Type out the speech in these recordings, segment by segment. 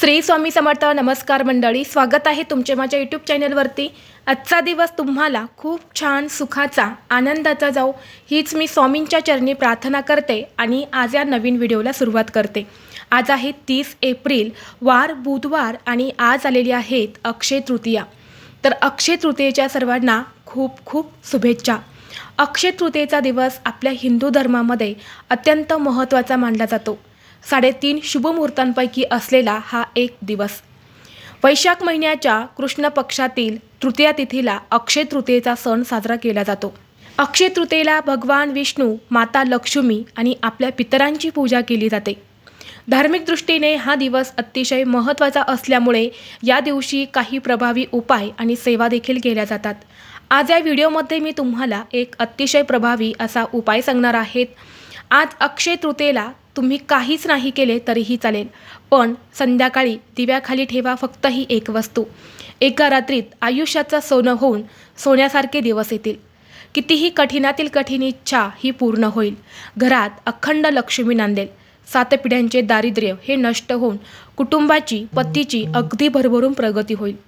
श्री स्वामी समर्थ नमस्कार मंडळी स्वागत आहे तुमचे माझ्या यूट्यूब चॅनलवरती आजचा दिवस तुम्हाला खूप छान सुखाचा आनंदाचा जाऊ हीच मी स्वामींच्या चरणी प्रार्थना करते आणि आज या नवीन व्हिडिओला सुरुवात करते. आज आहे तीस एप्रिल वार बुधवार आणि आज आलेली आहेत अक्षय तृतीया. तर अक्षय तृतीयेच्या सर्वांना खूप खूप शुभेच्छा. अक्षय तृतीयेचा दिवस आपल्या हिंदू धर्मामध्ये अत्यंत महत्त्वाचा मानला जातो. साडेतीन शुभमुहूर्तांपैकी असलेला हा एक दिवस. वैशाख महिन्याच्या कृष्ण पक्षातील तृतीया तिथीला अक्षय तृतीयेचा सण साजरा केला जातो. अक्षय तृतीयेला भगवान विष्णू माता लक्ष्मी आणि आपल्या पितरांची पूजा केली जाते. धार्मिक दृष्टीने हा दिवस अतिशय महत्त्वाचा असल्यामुळे या दिवशी काही प्रभावी उपाय आणि सेवा देखील केल्या जातात. आज या व्हिडिओमध्ये मी तुम्हाला एक अतिशय प्रभावी असा उपाय सांगणार आहेत आज अक्षय तृतीयेला तुम्ही काहीच नाही केले तरीही चालेल. पण संध्याकाळी दिव्याखाली ठेवा फक्त ही एक वस्तू. एका रात्रीत आयुष्याचं सोनं होऊन सोन्यासारखे दिवस येतील. कितीही कठीणातील कठीण इच्छा ही पूर्ण होईल. घरात अखंड लक्ष्मी नांदेल. सात पिढ्यांचे दारिद्र्य हे नष्ट होऊन कुटुंबाची पतीची अगदी भरभरून प्रगती होईल.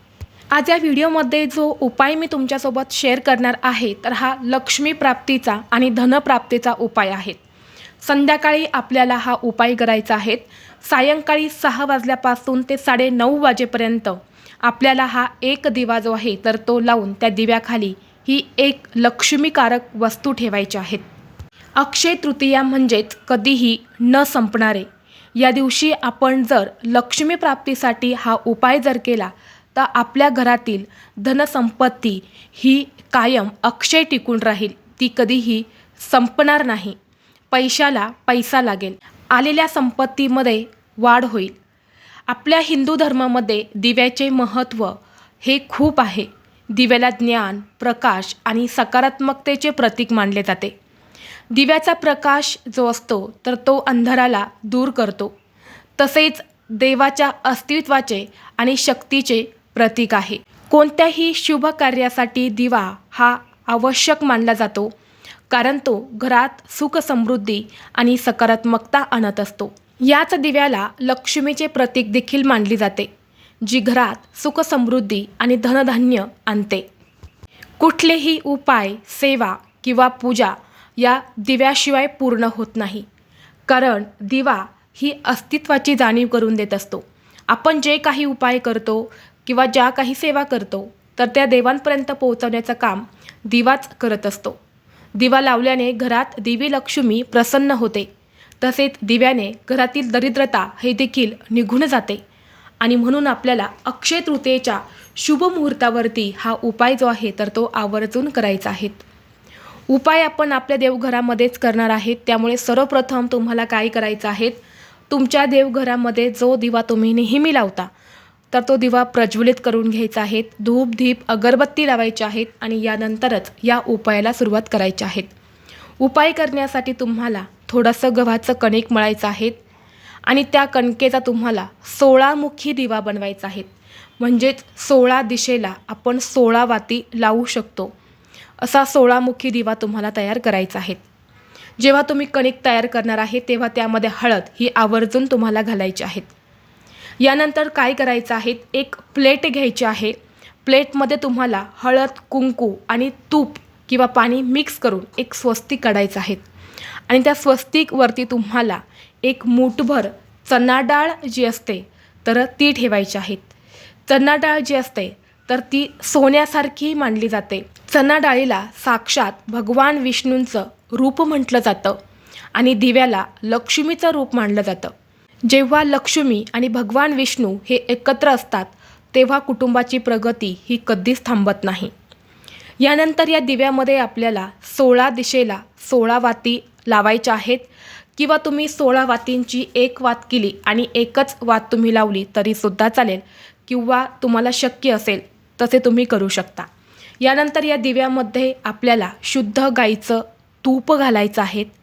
आज या व्हिडिओमध्ये जो उपाय मी तुमच्यासोबत शेअर करणार आहे तर हा लक्ष्मी प्राप्तीचा आणि धनप्राप्तीचा उपाय आहे. संध्याकाळी आपल्याला हा उपाय करायचा आहे. सायंकाळी सहा वाजल्यापासून ते साडे नऊ वाजेपर्यंत आपल्याला हा एक दिवा जो आहे तर तो लावून त्या दिव्याखाली ही एक लक्ष्मीकारक वस्तू ठेवायची आहेत अक्षय तृतीया म्हणजेच कधीही न संपणारे. या दिवशी आपण जर लक्ष्मीप्राप्तीसाठी हा उपाय जर केला तर आपल्या घरातील धनसंपत्ती ही कायम अक्षय टिकून राहील. ती कधीही संपणार नाही. पैशाला पैसा लागेल. आलेल्या संपत्तीमध्ये वाढ होईल. आपल्या हिंदू धर्मामध्ये दिव्याचे महत्त्व हे खूप आहे. दिव्याला ज्ञान प्रकाश आणि सकारात्मकतेचे प्रतीक मानले जाते. दिव्याचा प्रकाश जो असतो तर तो अंधाराला दूर करतो. तसेच देवाच्या अस्तित्वाचे आणि शक्तीचे प्रतीक आहे. कोणत्याही शुभ कार्यासाठी दिवा हा आवश्यक मानला जातो कारण तो घरात सुख समृद्धी आणि सकारात्मकता आणत असतो. याच दिव्याला लक्ष्मीचे प्रतीक देखील मानली जाते जी घरात सुख समृद्धी आणि धनधान्य आणते. कुठलेही उपाय सेवा किंवा पूजा या दिव्याशिवाय पूर्ण होत नाही कारण दिवा ही अस्तित्वाची जाणीव करून देत असतो. आपण जे काही उपाय करतो किंवा ज्या काही सेवा करतो तर त्या देवांपर्यंत पोहोचवण्याचं काम दिवाच करत असतो. दिवा लावल्याने घरात देवी लक्ष्मी प्रसन्न होते. तसेच दिव्याने घरातील दरिद्रता हे देखील निघून जाते. आणि म्हणून आपल्याला अक्षय तृतीयेच्या शुभ मुहूर्तावरती हा उपाय जो आहे तर तो आवर्जून करायचा आहे. उपाय आपण आपल्या देवघरामध्येच करणार आहेत. त्यामुळे सर्वप्रथम तुम्हाला काय करायचं आहे? तुमच्या देवघरामध्ये जो दिवा तुम्ही नेहमी लावता तर तो दिवा प्रज्वलित करून घ्यायचा आहे. धूप धीप अगरबत्ती लावायची आहेत आणि यानंतरच या उपायाला सुरुवात करायची आहेत. उपाय करण्यासाठी तुम्हाला थोडंसं गव्हाचं कणिक मळायचं आहे आणि त्या कणकेचा तुम्हाला सोळामुखी दिवा बनवायचा आहे. म्हणजेच सोळा दिशेला आपण सोळा वाती लावू शकतो. असा सोळामुखी दिवा तुम्हाला तयार करायचा आहे. जेव्हा तुम्ही कणिक तयार करणार आहे तेव्हा त्यामध्ये हळद ही आवर्जून तुम्हाला घालायची आहेत यानंतर काय करायचं आहे? एक प्लेट घ्यायची आहे. प्लेटमध्ये तुम्हाला हळद कुंकू आणि तूप किंवा पाणी मिक्स करून एक स्वस्तिक काढायचं आहे. आणि त्या स्वस्तिकवरती तुम्हाला एक मूठभर चना डाळ जी असते तर ती ठेवायची आहेत चना डाळ जी असते तर ती सोन्यासारखी मानली जाते. चना डाळीला साक्षात भगवान विष्णूंचं रूप म्हटलं जातं आणि दिव्याला लक्ष्मीचं रूप मानलं जातं. जेव्हा लक्ष्मी आणि भगवान विष्णू हे एकत्र असतात तेव्हा कुटुंबाची प्रगती ही कधीच थांबत नाही. यानंतर या दिव्यामध्ये आपल्याला सोळा दिशेला सोळा वाती लावायच्या आहेत. किंवा तुम्ही सोळा वातींची एक वात केली आणि एकच वात तुम्ही लावली तरीसुद्धा चालेल. किंवा तुम्हाला शक्य असेल तसे तुम्ही करू शकता. यानंतर या दिव्यामध्ये आपल्याला शुद्ध गाईचं तूप घालायचं आहे.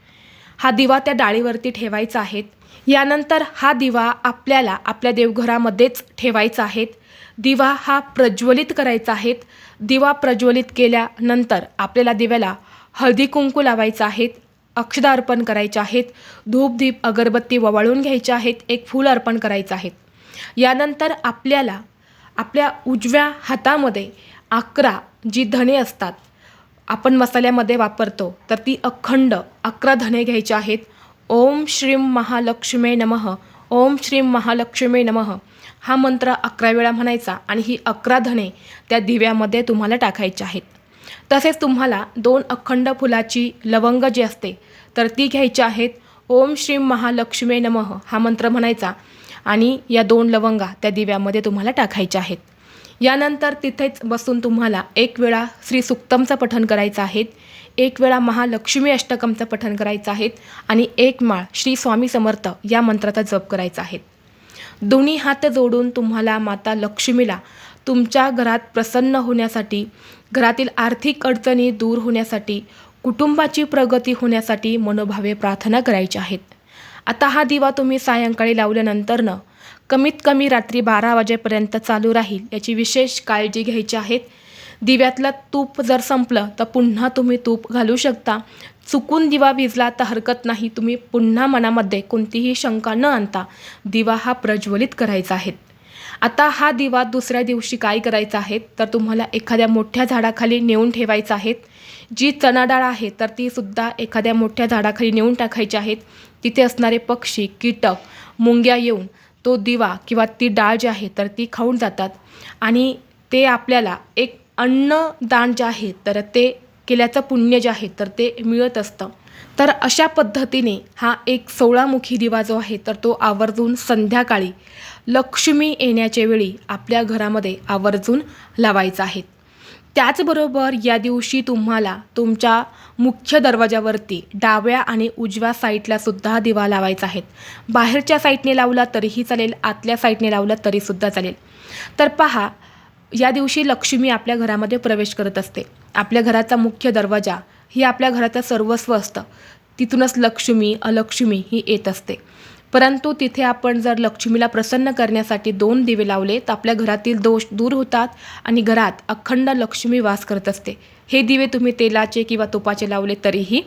हा दिवा त्या डाळीवरती ठेवायचा आहे. यानंतर हा दिवा आपल्याला आपल्या देवघरामध्येच ठेवायचा आहे. दिवा हा प्रज्वलित करायचा आहे. दिवा प्रज्वलित केल्यानंतर आपल्याला दिव्याला हळदी कुंकू लावायचं आहे. अक्षदा अर्पण करायचे आहेत धूपधीप अगरबत्ती ववाळून घ्यायच्या आहेत एक फूल अर्पण करायचं आहे. यानंतर आपल्याला आपल्या उजव्या हातामध्ये अकरा जी धणे असतात आपण मसाल्यामध्ये वापरतो तर ती अखंड अकरा धने घ्यायची आहेत. ओम श्रीम महालक्ष्मे नमः. ओम श्रीम महालक्ष्मे नमः. हा मंत्र अकरा वेळा म्हणायचा आणि ही अकरा धने त्या दिव्यामध्ये तुम्हाला टाकायची आहेत. तसेच तुम्हाला दोन अखंड फुलाची लवंग जी असते तर ती घ्यायची आहेत. ओम श्रीम महालक्ष्मे नमः. हा मंत्र म्हणायचा आणि या दोन लवंगा त्या दिव्यामध्ये तुम्हाला टाकायच्या आहेत. यानंतर तिथेच बसून तुम्हाला एक वेळा श्री सुक्तमचं पठण करायचं आहे. एक वेळा महालक्ष्मी अष्टकमचं पठण करायचं आहे आणि एक माळ श्री स्वामी समर्थ या मंत्राचा जप करायचा आहे. दोन्ही हात जोडून तुम्हाला माता लक्ष्मीला तुमच्या घरात प्रसन्न होण्यासाठी घरातील आर्थिक अडचणी दूर होण्यासाठी कुटुंबाची प्रगती होण्यासाठी मनोभावे प्रार्थना करायची आहेत. आता हा दिवा तुम्ही सायंकाळी लावल्यानंतरनं कमीत कमी रात्री बारा वाजेपर्यंत चालू राहील याची विशेष काळजी घ्यायची आहेत दिव्यातलं तूप जर संपलं तर पुन्हा तुम्ही तूप घालू शकता. चुकून दिवा विजला तर हरकत नाही तुम्ही पुन्हा मनामध्ये कोणतीही शंका न आणता दिवा हा प्रज्वलित करायचा आहे. आता हा दिवा दुसऱ्या दिवशी काय करायचा आहे तर तुम्हाला एखाद्या मोठ्या झाडाखाली नेऊन ठेवायचा आहेत जी चणाडाळ आहे तर ती सुद्धा एखाद्या मोठ्या झाडाखाली नेऊन टाकायची आहेत तिथे असणारे पक्षी कीटक मुंग्या येऊन तो दिवा किंवा ती डाळ जी आहे तर ती खाऊन जातात. आणि ते आपल्याला एक अन्नदान जे आहे तर ते केल्याचं पुण्य जे आहे तर ते मिळत असतं. तर अशा पद्धतीने हा एक सोळामुखी दिवा जो आहे तर तो आवर्जून संध्याकाळी लक्ष्मी येण्याच्या वेळी आपल्या घरामध्ये आवर्जून लावायचा आहे. त्याचबरोबर या दिवशी तुम्हाला तुमच्या मुख्य दरवाजावरती डाव्या आणि उजव्या साईडला सुद्धा दिवा लावायचा आहे. बाहेरच्या साईडने लावला तरीही चालेल आतल्या साईडने लावला तरीसुद्धा चालेल. तर पहा या दिवशी लक्ष्मी आपल्या घरामध्ये प्रवेश करत असते. आपल्या घराचा मुख्य दरवाजा ही आपल्या घराचं सर्वस्व असतं. तिथूनच लक्ष्मी अलक्ष्मी ही येत असते. परंतु तिथे आपण जर लक्ष्मीला प्रसन्न करण्यासाठी दोन दिवे लावले तर आपल्या घरातील दोष दूर होतात आणि घरात अखंड लक्ष्मी वास करत असते. हे दिवे तुम्ही तेलाचे किंवा तुपाचे लावले तरीही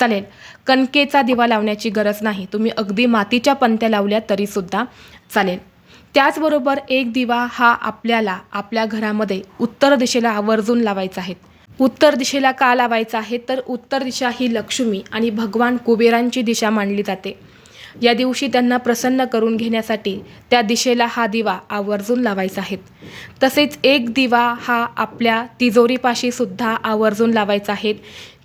चालेल. कणकेचा दिवा लावण्याची गरज नाही. तुम्ही अगदी मातीच्या पंत्या लावल्या तरीसुद्धा चालेल. त्याचबरोबर एक दिवा हा आपल्याला आपल्या घरामध्ये उत्तर दिशेला आवर्जून लावायचा आहे. उत्तर दिशेला का लावायचा आहे? तर उत्तर दिशा ही लक्ष्मी आणि भगवान कुबेरांची दिशा मानली जाते. या दिवशी त्यांना प्रसन्न करून घेण्यासाठी त्या दिशेला हा दिवा आवर्जून लावायचा आहे. तसेच एक दिवा हा आपल्या तिजोरीपाशी सुद्धा आवर्जून लावायचा आहे.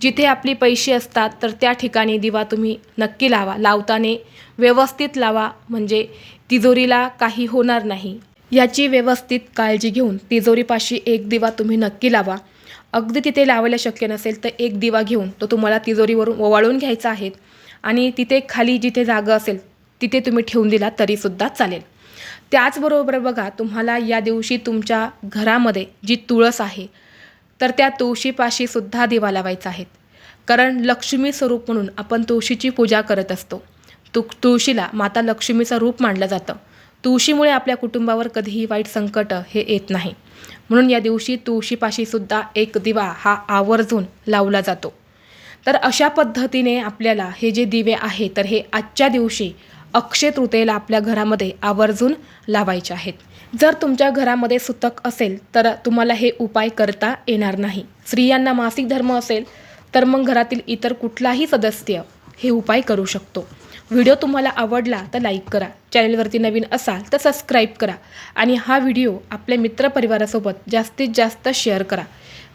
जिथे आपली पैसे असतात तर त्या ठिकाणी दिवा तुम्ही नक्की लावा. लावताना व्यवस्थित लावा. म्हणजे तिजोरीला काही होणार नाही. याची व्यवस्थित काळजी घेऊन तिजोरीपाशी एक दिवा तुम्ही नक्की लावा. अगदी तिथे लावायला शक्य नसेल तर एक दिवा घेऊन तो तुम्हाला तिजोरीवरून ओवाळून घ्यायचा आहे. आणि तिथे खाली जिथे जागा असेल तिथे तुम्ही ठेवून दिला तरीसुद्धा चालेल. त्याचबरोबर बघा तुम्हाला या दिवशी तुमच्या घरामध्ये जी तुळस आहे तर त्या तुळशीपाशीसुद्धा दिवा लावायचा आहे. कारण लक्ष्मी स्वरूप म्हणून आपण तुळशीची पूजा करत असतो. तु तुळशीला माता लक्ष्मीचं रूप मानलं जातं. तुळशीमुळे आपल्या कुटुंबावर कधीही वाईट संकट हे येत नाही. म्हणून या दिवशी तुळशीपाशीसुद्धा एक दिवा हा आवर्जून लावला जातो. तर अशा पद्धतीने आपल्याला हे जे दिवे आहे तर हे आजच्या दिवशी अक्षय तृतीयेला आपल्या घरामध्ये आवर्जून लावायचे आहेत. जर तुमच्या घरामध्ये सुतक असेल तर तुम्हाला हे उपाय करता येणार नाही. स्त्रियांना मासिक धर्म असेल तर मग घरातील इतर कुठलाही सदस्य हे उपाय करू शकतो. व्हिडिओ तुम्हाला आवडला तर लाईक करा. चॅनलवरती नवीन असाल तर सबस्क्राईब करा. आणि हा व्हिडिओ आपल्या मित्रपरिवारासोबत जास्तीत जास्त शेअर करा.